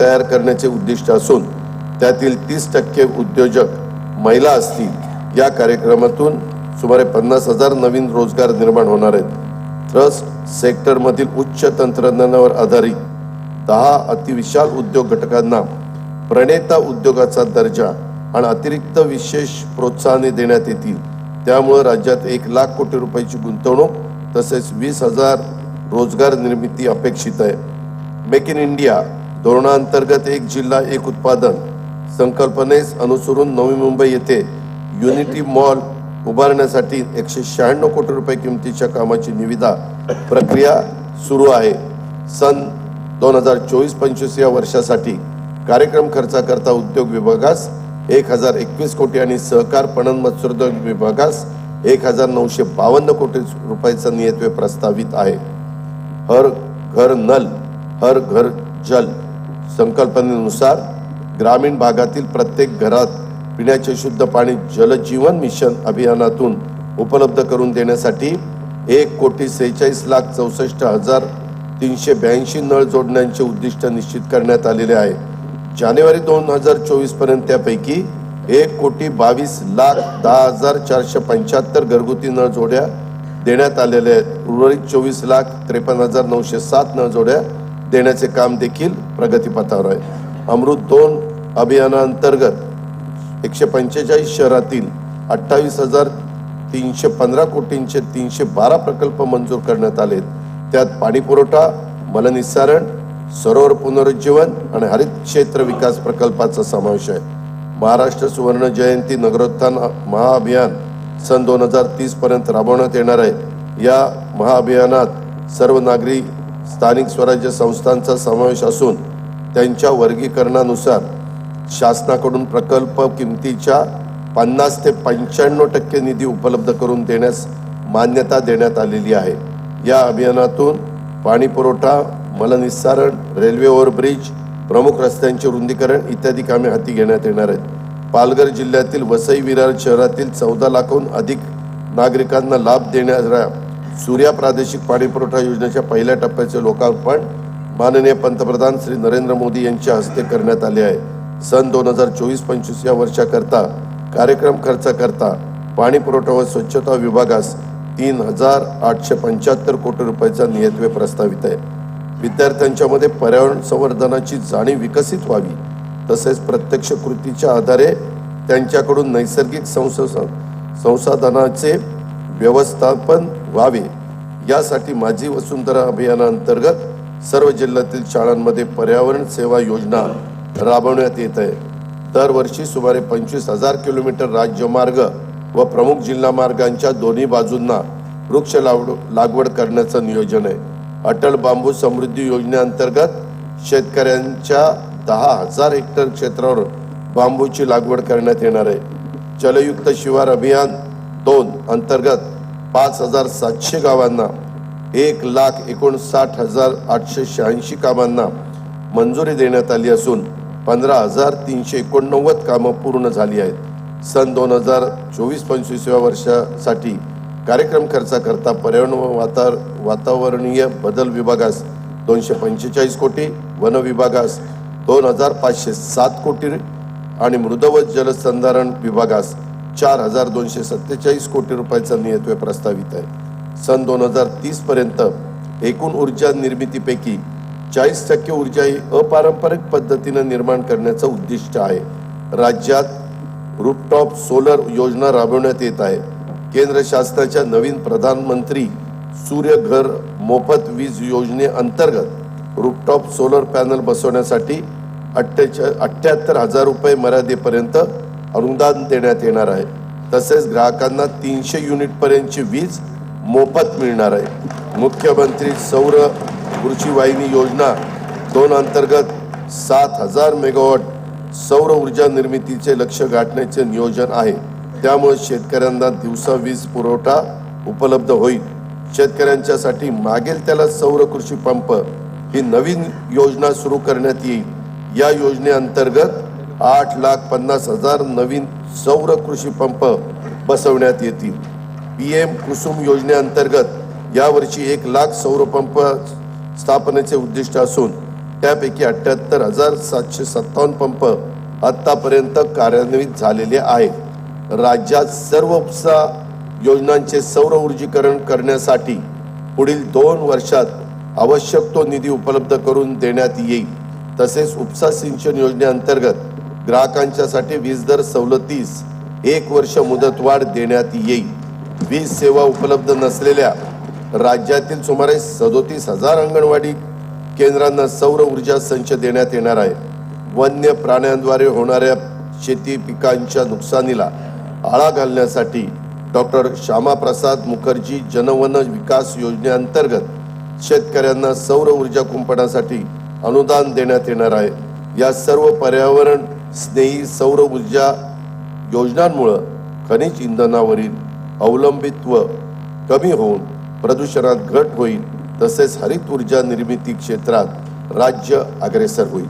तयार करण्याचे उद्दिष्ट असून त्यातील तीस टक्के उद्योजक महिला असतील. या कार्यक्रमातून सुमारे पन्नास हजार नवीन रोजगार निर्माण होणार आहेत. ट्रस्ट सेक्टरमधील उच्च तंत्रज्ञानावर आधारित दहा अतिविशाल उद्योग घटकांना प्रणेता उद्योगाचा दर्जा आणि अतिरिक्त विशेष प्रोत्साहने देण्यात येतील. त्यामुळे राज्यात एक लाख कोटी रुपयाची गुंतवणूक तसेच वीस हजार रोजगार निर्मिती अपेक्षित आहे. मेक इन इंडिया धोरणाअंतर्गत एक जिल्हा एक उत्पादन. संकल्पनेस अनुसरून नवी मुंबई येथे युनिटी मॉल उभारण्यासाठी एकशे शहाण्णव कोटी रुपये किमतीच्या कामाची निविदा प्रक्रिया सुरू आहे. सन दोन हजार चोवीस पंचवीस या वर्षासाठी कार्यक्रम खर्चाकरता उद्योग विभागास एक हजार एकवीस कोटी आणि सहकार पणन मत्स्योद्योग विभागास एक हजार नऊशे बावन्न कोटी रुपयाचा नियत्वे प्रस्तावित आहे. हर घर नल हर घर जल. संकल्पनेनुसार ग्रामीण भागातील प्रत्येक घरात पिण्याचे शुद्ध पाणी जलजीवन मिशन अभियानातून उपलब्ध करून देण्यासाठी एक कोटी सेहेचाळीस लाख चौसष्ट हजार तीनशे ब्याऐंशी नळ जोडण्याचे उद्दिष्ट निश्चित करण्यात आलेले आहे. जानेवारी दोन हजार चोवीसपर्यंत त्यापैकी एक कोटी बावीस लाख दहा हजार चारशे पंच्याहत्तर घरगुती नळ जोड्या देण्यात आलेल्या आहेत. उर्वरित चोवीस लाख त्रेपन्न हजार नऊशे सात नळ जोड्या देण्याचे काम देखील प्रगतीपथावर आहे. अमृत दोन अभियानांतर्गत एकशे पंचेचाळीस शहरातील अठ्ठावीस हजार तीनशे पंधरा कोटींचे तीनशे बारा प्रकल्प मंजूर करण्यात आले त्यात पाणीपुरवठा मलनिस्सारण सरोवर पुनरुज्जीवन आणि हरित क्षेत्र विकास प्रकल्पाचा समावेश आहे. महाराष्ट्र सुवर्ण जयंती नगरोत्थान महाअभियान सन दोन हजार तीस पर्यंत राबवण्यात येणार आहे. या महाअभियानात सर्व नागरिक स्थानिक स्वराज्य संस्थांचा समावेश असून त्यांच्या वर्गीकरणानुसार शासनाकडून प्रकल्प किमतीच्या पन्नास ते पंच्याण्णव टक्के निधी उपलब्ध करून देण्यास मान्यता देण्यात आलेली आहे. या अभियानातून पाणी पुरवठा मलनिस्सारण रेल्वे ओव्हरब्रिज प्रमुख रस्त्यांचे रुंदीकरण इत्यादी कामे हाती घेण्यात येणार आहेत. पालघर जिल्ह्यातील वसई विरार शहरातील चौदा लाखाहून अधिक नागरिकांना लाभ देणाऱ्या सूर्या प्रादेशिक पाणीपुरवठा योजनेच्या पहिल्या टप्प्याचे लोकार्पण माननीय पंतप्रधान श्री नरेंद्र मोदी यांच्या हस्ते करण्यात आले आहे. सन दोन हजार चोवीस पंचवीस या वर्षाकरता कार्यक्रम खर्चाकरता पाणी पुरवठा व स्वच्छता विभागास तीन हजार आठशे पंच्याहत्तर कोटी रुपयाचा नियत्वे प्रस्तावित आहे. विद्यार्थ्यांच्यामध्ये पर्यावरण संवर्धनाची जाणीव विकसित व्हावी तसेच प्रत्यक्ष कृतीच्या आधारे त्यांच्याकडून नैसर्गिक संसाधनाचे व्यवस्थापन व्हावे. यासाठी माझी वसुंधरा अभियानांतर्गत सर्व जिल्ह्यातील शाळांमध्ये पर्यावरण सेवा योजना राबवण्यात येत आहे. दरवर्षी सुमारे पंचवीस हजार किलोमीटर राज्यमार्ग व प्रमुख जिल्हा मार्गांच्या दोन्ही बाजूंना वृक्ष लावड लागवड करण्याचं नियोजन आहे. अटल बांबू समृद्धी योजनेअंतर्गत शेतकऱ्यांच्या दहा हजार हेक्टर क्षेत्रावर बांबूची लागवड करण्यात येणार आहे. जलयुक्त शिवार अभियान दोन अंतर्गत पाच हजार सातशे गावांना एक लाख एकोणसाठ हजार आठशे शहाऐंशी कामांना मंजुरी देण्यात आली असून पंधरा हजार तीनशे एकोणनव्वद कामं पूर्ण झाली आहेत. सन दोन हजार चोवीस पंचवीस या वर्षासाठी कार्यक्रम खर्चाकरता पर्यावरण व वातावर वातावरणीय बदल विभागास दोनशे पंचेचाळीस कोटी वन विभागास दोन हजार पाचशे सात कोटी आणि मृद व जलसंधारण विभागास चार हजार दोनशे सत्तेचाळीस कोटी रुपयाचा नियतव्य प्रस्तावित आहे. सन दोन हजार तीस पर्यंत एकूण ऊर्जा निर्मितीपैकी चाळीस टक्के ऊर्जा ही अपारंपरिक पद्धतीनं निर्माण करण्याचं उद्दिष्ट आहे. राज्यात रूपटॉप सोलर योजना राबवण्यात येत आहे. केंद्र शासनाच्या नवीन प्रधानमंत्री सूर्य घर मोफत वीज योजनेअंतर्गत रूपटॉप सोलर पॅनल बसवण्यासाठी अठ्ठेचाळ अठ्ठ्याहत्तर हजार रुपये मर्यादेपर्यंत अनुदान देण्यात येणार आहे. तसेच ग्राहकांना तीनशे युनिट पर्यंतची वीज मोफत मिळणार आहे. मुख्यमंत्री सौर कृषी वाहिनी योजना दोन अंतर्गत सात हजार मेगावॉट सौर ऊर्जा निर्मितीचे लक्ष गाठण्याचे नियोजन आहे. त्यामुळे शेतकऱ्यांना दिवसा वीज पुरवठा उपलब्ध होईल. शेतकऱ्यांच्यासाठी मागेल त्याला सौर कृषी पंप ही नवीन योजना सुरू करण्यात येईल. या योजनेअंतर्गत आठ लाख पन्नास हजार नवीन सौर कृषी पंप बसवण्यात येतील. पी एम कुसुम योजनेअंतर्गत यावर्षी एक लाख सौर पंप स्थापनेचे उद्दिष्ट असून त्यापैकी अठ्याहत्तर हजार सातशे सत्तावन्न पंप आत्तापर्यंत कार्यान्वित झालेले आहेत. राज्यात सर्व उपसा योजनांचे सौर ऊर्जीकरण करण्यासाठी पुढील दोन वर्षात आवश्यक तो निधी उपलब्ध करून देण्यात येईल. तसेच उपसा सिंचन योजनेअंतर्गत ग्राहकांच्यासाठी वीज दर सवलतीस एक वर्ष मुदतवाढ देण्यात येईल. वीज सेवा उपलब्ध नसलेल्या राज्यातील सुमारे सदोतीस हजार अंगणवाडी केंद्रांना सौर ऊर्जा संच देण्यात येणार आहे. वन्य प्राण्यांद्वारे होणाऱ्या शेती पिकांच्या नुकसानीला आळा घालण्यासाठी डॉक्टर श्यामाप्रसाद मुखर्जी जनवन विकास योजनेअंतर्गत शेतकऱ्यांना सौर ऊर्जा कुंपणासाठी अनुदान देण्यात येणार आहे. या सर्व पर्यावरण स्नेही सौर ऊर्जा योजनांमुळं खनिज इंधनावरील अवलंबित्व कमी होऊन प्रदूषणात घट होईल तसेच हरित ऊर्जा निर्मिती क्षेत्रात राज्य अग्रेसर होईल.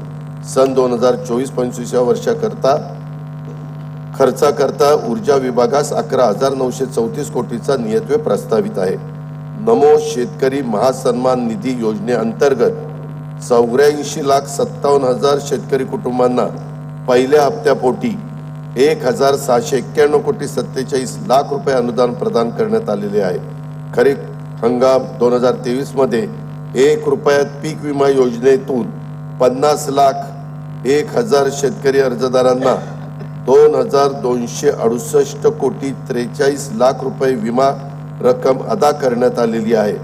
सन दोन हजार चोवीस पंचवीस या वर्षाकरता खर्चाकरता ऊर्जा विभागास अकरा हजार नऊशे चौतीस कोटीचा नियत्वे प्रस्तावित आहे. नमो शेतकरी महासन्मान निधी योजनेअंतर्गत चौऱ्याऐंशी लाख सत्तावन्न हजार शेतकरी कुटुंबांना पहिल्या हप्त्यापोटी एक हजार सहाशे एक्क्याण्णव कोटी सत्तेचाळीस लाख रुपये अनुदान प्रदान करण्यात आलेले आहे. खरीप हंगाम दोन हजार तेवीसमध्ये एक रुपयात पीक विमा योजनेतून पन्नास लाख एक हजार शेतकरी अर्जदारांना दोन हजार दोनशे अडुसष्ट कोटी त्रेचाळीस लाख रुपये विमा रक्कम अदा करण्यात आलेली आहे.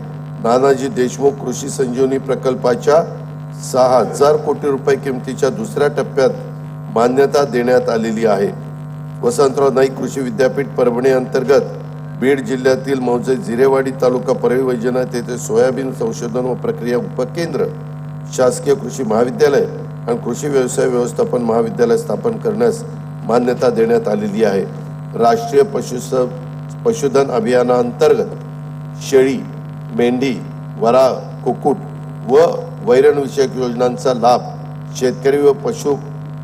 नानाजी देशमुख कृषी संजीवनी प्रकल्पाच्या सहा हजार कोटी रुपये किमतीच्या दुसऱ्या टप्प्यात मान्यता देण्यात आलेली आहे. वसंतराव नाईक कृषी विद्यापीठ परभणी अंतर्गत बीड जिल्ह्यातील मौजे जिरेवाडी तालुका परळी वैजनाथ येथे सोयाबीन संशोधन व प्रक्रिया उपकेंद्र शासकीय कृषी महाविद्यालय आणि कृषी व्यवसाय व्यवस्थापन महाविद्यालय स्थापन करण्यास मान्यता देण्यात आलेली आहे. राष्ट्रीय पशुस पशुधन अभियानाअंतर्गत शेळी मेंढी वराळ कुक्कुट व वैरणविषयक योजनांचा लाभ शेतकरी व पशु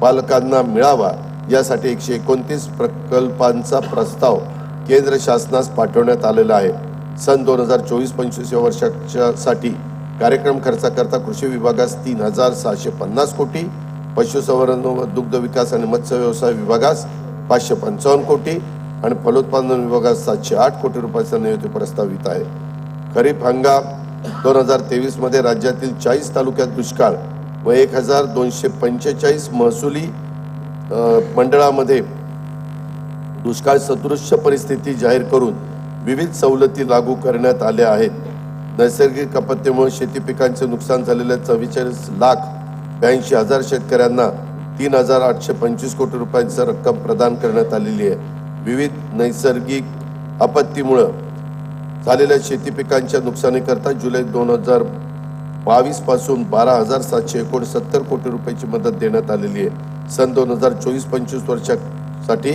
पालकांना मिळावा यासाठी एकशे एकोणतीस प्रकल्पांचा प्रस्ताव केंद्र शासनास पाठवण्यात आलेला आहे. सन दोन हजार चोवीस पंचवीस या वर्षाच्यासाठी कार्यक्रम खर्चाकरता कृषी विभागास तीन हजार सहाशे पन्नास कोटी पशुसंवर्धन व दुग्ध विकास आणि मत्स्य व्यवसाय विभागास पाचशे पंचावन्न कोटी आणि फलोत्पादन विभागास सातशे आठ कोटी रुपयाचा नियुक्ती प्रस्तावित आहे. खरीप हंगाम दोन हजार तेवीसमध्ये राज्यातील चाळीस तालुक्यात दुष्काळ व एक हजार दोनशे पंचेचाळीस महसुली मंडळामध्ये दुष्काळ सदृश्य परिस्थिती जाहीर करून विविध सवलती लागू करण्यात आल्या आहेत. नैसर्गिक आपत्तीमुळे शेती पिकांचे नुकसान झालेल्या चव्वेचाळीस लाख ब्याऐंशी हजार शेतकऱ्यांना तीन हजार आठशे पंचवीस कोटी रुपयांची रक्कम प्रदान करण्यात आलेली आहे. विविध नैसर्गिक आपत्तीमुळं झालेल्या शेती पिकांच्या नुकसानीकरता जुलै दोन हजार बावीसपासून बारा हजार सातशे एकोणसत्तर कोटी रुपयाची मदत देण्यात आलेली आहे. सन दोन हजार चोवीस पंचवीस वर्षासाठी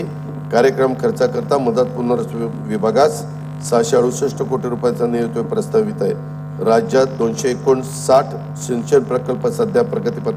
कार्यक्रम खर्चाकरता मदत पुनर्वसन विभागास सहाशे अडुसष्ट कोटी रुपयाचा नेतृत्व प्रस्तावित आहे. राज्यात दोनशे एकोणसाठ सिंचन प्रकल्प सध्या प्रगतीपथावर